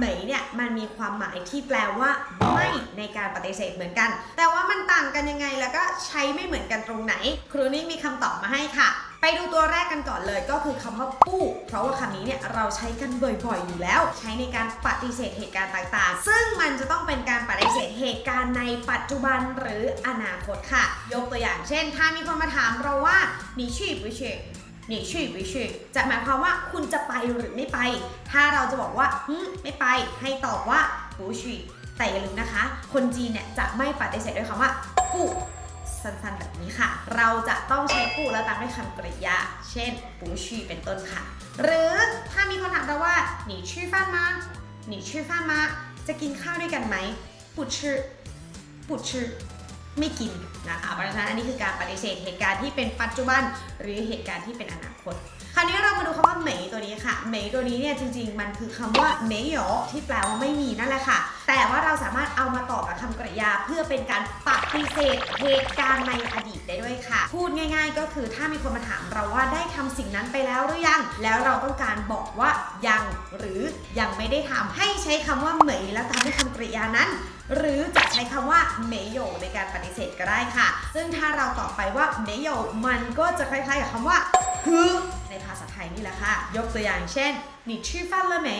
เหมยเนี่ยมันมีความหมายที่แปลว่าไม่ในการปฏิเสธเหมือนกัน แต่ว่ามันต่างกันยังไงแล้วก็ใช้ไม่เหมือนกันตรงไหน ครูนิ่งมีคำตอบมาให้ค่ะ ไปดูตัวแรกกันก่อนเลยก็คือคำว่าปู้ เพราะว่าคำนี้เนี่ยเราใช้กันบ่อยๆอยู่แล้ว ใช้ในการปฏิเสธเหตุการณ์ต่างๆ ซึ่งมันจะต้องเป็นการปฏิเสธเหตุการณ์ในปัจจุบันหรืออนาคตค่ะ ยกตัวอย่างเช่น ถ้ามีคนมาถามเราว่า你去不去 หนีชื่วิชื่จะหมายความว่าคุณจะไปหรือไม่ไป ถ้าเราจะบอกว่าไม่ไปให้ตอบว่า不去แต่อย่าลืมนะคะ คนจีนเนี่ยจะไม่ปฏิเสธด้วยคำว่ากูสั้นๆแบบนี้ค่ะ เราจะต้องใช้กูแล้วตามด้วยคำกริยา เช่นปูชีเป็นต้นค่ะ หรือถ้ามีคนถามเราว่าหนีชื่อฟ้านมาหนีชื่ฟ้านมาจะกินข้าวด้วยกันไหม不吃不吃 ไม่กินนะคะเพราะฉะนั้นอันนี้คือการปฏิเสธเหตุการณ์ที่เป็นปัจจุบันหรือเหตุการณ์ที่เป็นอนาคต คราวนี้เรามาดูคำว่าเหมยตัวนี้ค่ะเหมยตัวนี้เนี่ยจริง ๆ มันคือคำว่าเหมยหยอที่แปลว่าไม่มีนั่นแหละค่ะ แต่ว่าเราสามารถเอามาต่อกับคำกริยา เพื่อเป็นการปฏิเสธเหตุการณ์ในอดีตได้ด้วยค่ะ พูดง่าย ๆ ก็คือถ้ามีคนมาถามเราว่าได้ทำสิ่งนั้นไปแล้วหรือยัง แล้วเราต้องการบอกว่ายังหรือยังไม่ได้ทำให้ใช้คำว่าเหมยแล้วตามด้วยคำกริยานั้น หรือจะช้คำว่าเมโยในการปฏิเสธก็ได้ค่ะ ซึ่งถ้าเราตอบไปว่าเมโยมันก็จะคล้ายๆกับคำว่าฮือในภาษาไทยนี่แหละค่ะ ยกตัวอย่างเช่น你吃饭了没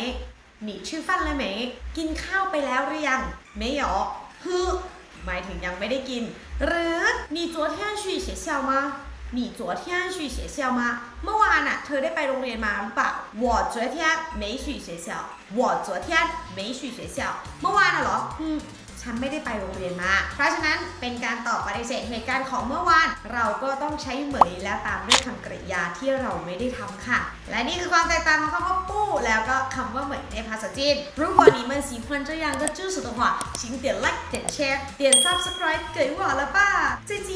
你吃饭了没กินข้าวไปแล้วหรือยัง没有ฮือหมายถึงยังไม่ได้กิน หรือ你昨天去学校吗你昨天去学校吗เมื่อวานน่ะเธอได้ไปโรงเรียนมาหรือเปล่า我昨天没去学校我昨天没去学校เมื่อวานน่ะเหรออืม ฉันไม่ได้ไปโรงเรียนมา เพราะฉะนั้นเป็นการตอบปฏิเสธเหตุการณ์ของเมื่อวาน เราก็ต้องใช้เหมยและตามด้วยคำกริยาที่เราไม่ได้ทำค่ะ และนี่คือความแตกต่างของคำว่าปู้แล้วก็คำว่าเหมยในภาษาจีน如果你们喜欢这样的知识的话请点 like 点 share 点 subscribe 给我了吧再见